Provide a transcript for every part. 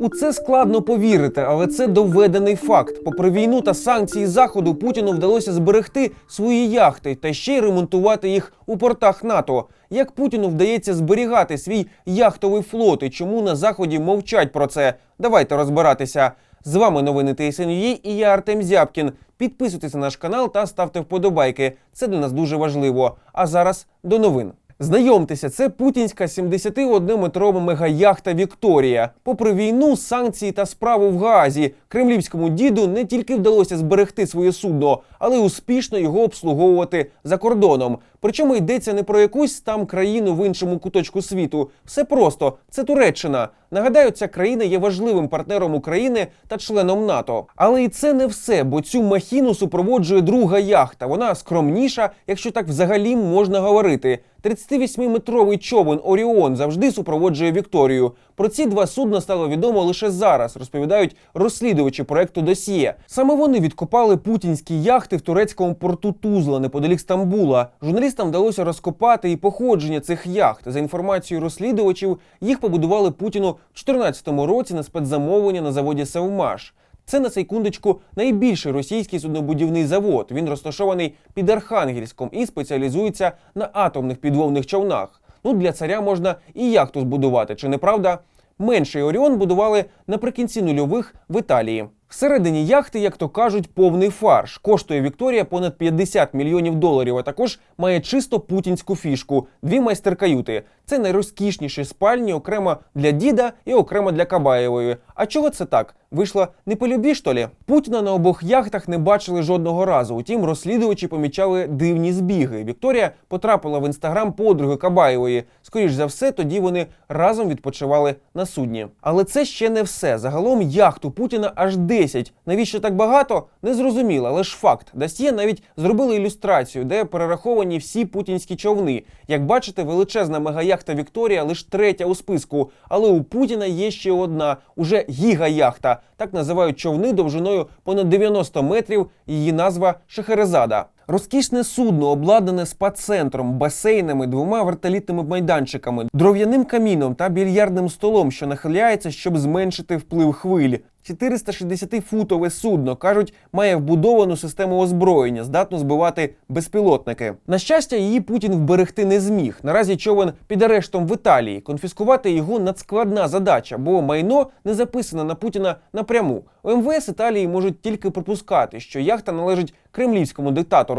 У це складно повірити, але це доведений факт. Попри війну та санкції заходу, Путіну вдалося зберегти свої яхти та ще й ремонтувати їх у портах НАТО. Як Путіну вдається зберігати свій яхтовий флот і чому на заході мовчать про це? Давайте розбиратися. З вами новини ТСНЮ і я Артем Зябкін. Підписуйтесь на наш канал та ставте вподобайки. Це для нас дуже важливо. А зараз до новин. Знайомтеся, це путінська 71-метрова мегаяхта Вікторія. Попри війну, санкції та справу в Гаазі, кремлівському діду не тільки вдалося зберегти своє судно, але й успішно його обслуговувати за кордоном. Причому йдеться не про якусь там країну в іншому куточку світу. Все просто це Туреччина. Нагадаю, ця країна є важливим партнером України та членом НАТО. Але і це не все, бо цю махіну супроводжує друга яхта. Вона скромніша, якщо так взагалі можна говорити. 38-метровий човен Оріон завжди супроводжує Вікторію. Про ці два судна стало відомо лише зараз, розповідають розслідувачі проекту Досьє. Саме вони відкопали путінські яхти в турецькому порту Тузла неподалік Стамбула. Журналістам вдалося розкопати і походження цих яхт. За інформацією розслідувачів, їх побудували Путіну 2014 році на спецзамовлення на заводі Севмаш. Це на секундочку найбільший російський суднобудівний завод. Він розташований під Архангельськом і спеціалізується на атомних підводних човнах. Ну для царя можна і яхту збудувати, чи не правда? Менший Оріон будували наприкінці нульових в Італії. Всередині яхти, як то кажуть, повний фарш. Коштує Вікторія понад 50 мільйонів доларів, а також має чисто путінську фішку, дві майстер-каюти. Це найрозкішніші спальні окремо для діда і окремо для Кабаєвої. А чого це так? Вийшло не по любі, що лі? Путіна на обох яхтах не бачили жодного разу. Утім, розслідувачі помічали дивні збіги. Вікторія потрапила в інстаграм подруги Кабаєвої. Скоріш за все, тоді вони разом відпочивали на судні. Але це ще не все. Загалом яхту Путіна аж 10. Навіщо так багато? Не зрозуміло, але ж факт. Дасьє навіть зробили ілюстрацію, де перераховані всі путінські човни. Як бачите, величезна мегаяхта Вікторія лише третя у списку. Але у Путіна є ще одна, уже гігаяхта. Так називають човни довжиною понад 90 метрів. Її назва Шахерезада. Розкішне судно, обладнане спа-центром, басейнами, двома вертолітними майданчиками, дров'яним каміном та більярдним столом, що нахиляється, щоб зменшити вплив хвиль. 460-футове судно кажуть, має вбудовану систему озброєння, здатну збивати безпілотники. На щастя, її Путін вберегти не зміг. Наразі човен під арештом в Італії. Конфіскувати його надскладна задача, бо майно не записане на Путіна напряму. У МВС Італії можуть тільки припускати, що яхта належить кремлівському диктатору.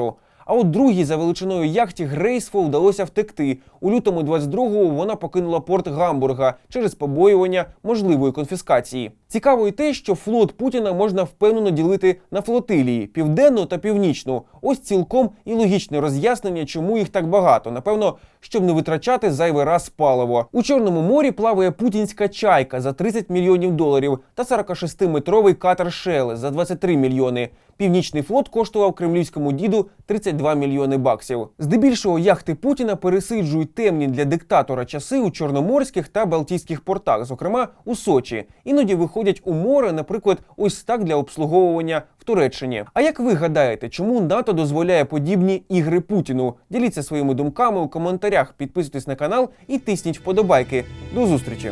А от другій за величиною яхті Грейсфол вдалося втекти. У лютому 22-го вона покинула порт Гамбурга через побоювання можливої конфіскації. Цікаво й те, що флот Путіна можна впевнено ділити на флотилії південну та північну. Ось цілком і логічне роз'яснення, чому їх так багато. Напевно, щоб не витрачати зайвий раз паливо. У Чорному морі плаває путінська чайка за 30 мільйонів доларів та 46-метровий катер Шеле за 23 мільйони. Північний флот коштував кремлівському діду 32 мільйони баксів. Здебільшого яхти Путіна пересиджують темні для диктатора часи у чорноморських та балтійських портах, зокрема у Сочі. Іноді виходять у море, наприклад, ось так для обслуговування в Туреччині. А як ви гадаєте, чому НАТО дозволяє подібні ігри Путіну? Діліться своїми думками у коментарях, підписуйтесь на канал і тисніть вподобайки. До зустрічі!